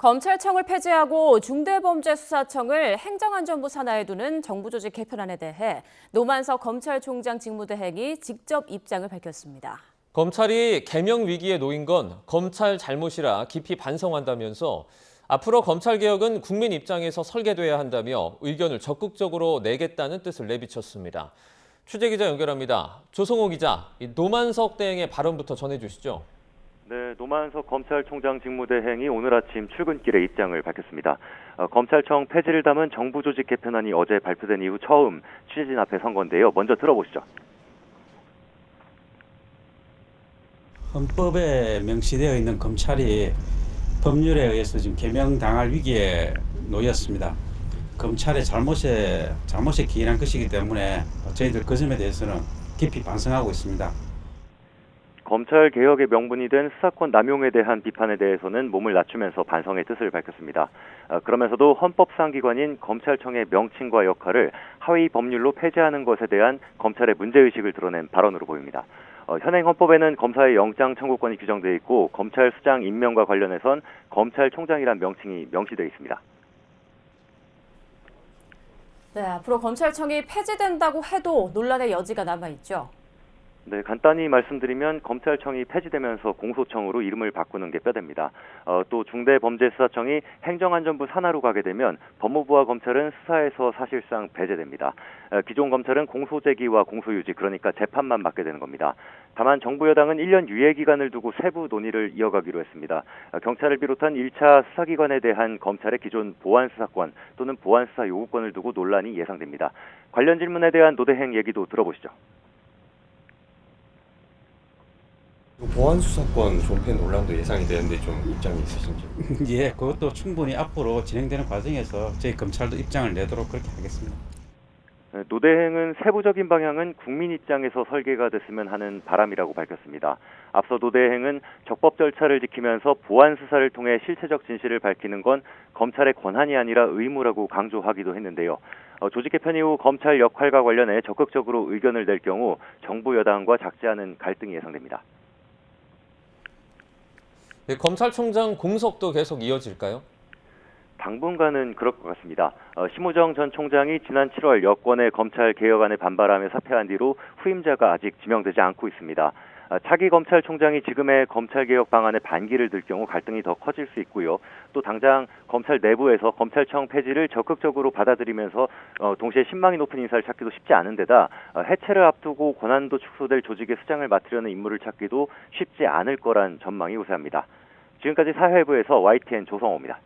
검찰청을 폐지하고 중대범죄수사청을 행정안전부 산하에 두는 정부 조직 개편안에 대해 노만석 검찰총장 직무대행이 직접 입장을 밝혔습니다. 검찰이 개명 위기에 놓인 건 검찰 잘못이라 깊이 반성한다면서 앞으로 검찰 개혁은 국민 입장에서 설계돼야 한다며 의견을 적극적으로 내겠다는 뜻을 내비쳤습니다. 취재 기자 연결합니다. 조성호 기자, 이 노만석 대행의 발언부터 전해주시죠. 네, 노만석 검찰총장 직무대행이 오늘 아침 출근길에 입장을 밝혔습니다. 어, 검찰청 폐지를 담은 정부 조직 개편안이 어제 발표된 이후 처음 취재진 앞에 선 건데요. 먼저 들어보시죠. 헌법에 명시되어 있는 검찰이 법률에 의해서 지금 개명당할 위기에 놓였습니다. 검찰의 잘못에 잘못에 기인한 것이기 때문에 저희들 그 점에 대해서는 깊이 반성하고 있습니다. 검찰 개혁의 명분이 된 수사권 남용에 대한 비판에 대해서는 몸을 낮추면서 반성의 뜻을 밝혔습니다. 어, 그러면서도 헌법상 기관인 검찰청의 명칭과 역할을 하위 법률로 폐지하는 것에 대한 검찰의 문제의식을 드러낸 발언으로 보입니다. 어, 현행 헌법에는 검사의 영장 청구권이 규정되어 있고 검찰 수장 임명과 관련해선 검찰총장이란 명칭이 명시되어 있습니다. 네, 앞으로 검찰청이 폐지된다고 해도 논란의 여지가 남아 있죠. 네, 간단히 말씀드리면 검찰청이 폐지되면서 공소청으로 이름을 바꾸는 게 뼈대입니다. 어, 또 중대범죄수사청이 행정안전부 산하로 가게 되면 법무부와 검찰은 수사에서 사실상 배제됩니다. 어, 기존 검찰은 공소제기와 공소유지 그러니까 재판만 맡게 되는 겁니다. 다만 정부 여당은 1년 유예 기간을 두고 세부 논의를 이어가기로 했습니다. 어, 경찰을 비롯한 1차 수사기관에 대한 검찰의 기존 보안수사권 또는 보안수사 요구권을 두고 논란이 예상됩니다. 관련 질문에 대한 노대행 얘기도 들어보시죠. 보안 수사권 존폐 논란도 예상이 되는데 좀 입장이 있으신지. 예, 그것도 충분히 앞으로 진행되는 과정에서 저희 검찰도 입장을 내도록 그렇게 하겠습니다. 네, 노대행은 세부적인 방향은 국민 입장에서 설계가 됐으면 하는 바람이라고 밝혔습니다. 앞서 노대행은 적법 절차를 지키면서 보안 수사를 통해 실체적 진실을 밝히는 건 검찰의 권한이 아니라 의무라고 강조하기도 했는데요. 어, 조직 개편 이후 검찰 역할과 관련해 적극적으로 의견을 낼 경우 정부 여당과 작지 않은 갈등이 예상됩니다. 네, 검찰총장 공석도 계속 이어질까요? 당분간은 그럴 것 같습니다. 어, 심우정 전 총장이 지난 7월 여권의 검찰 개혁안에 반발하며 사퇴한 뒤로 후임자가 아직 지명되지 않고 있습니다. 어, 차기 검찰총장이 지금의 검찰개혁 방안에 반기를 들 경우 갈등이 더 커질 수 있고요. 또 당장 검찰 내부에서 검찰청 폐지를 적극적으로 받아들이면서 어, 동시에 신망이 높은 인사를 찾기도 쉽지 않은 데다 어, 해체를 앞두고 권한도 축소될 조직의 수장을 맡으려는 인물을 찾기도 쉽지 않을 거란 전망이 우세합니다. 지금까지 사회부에서 YTN 조성호입니다.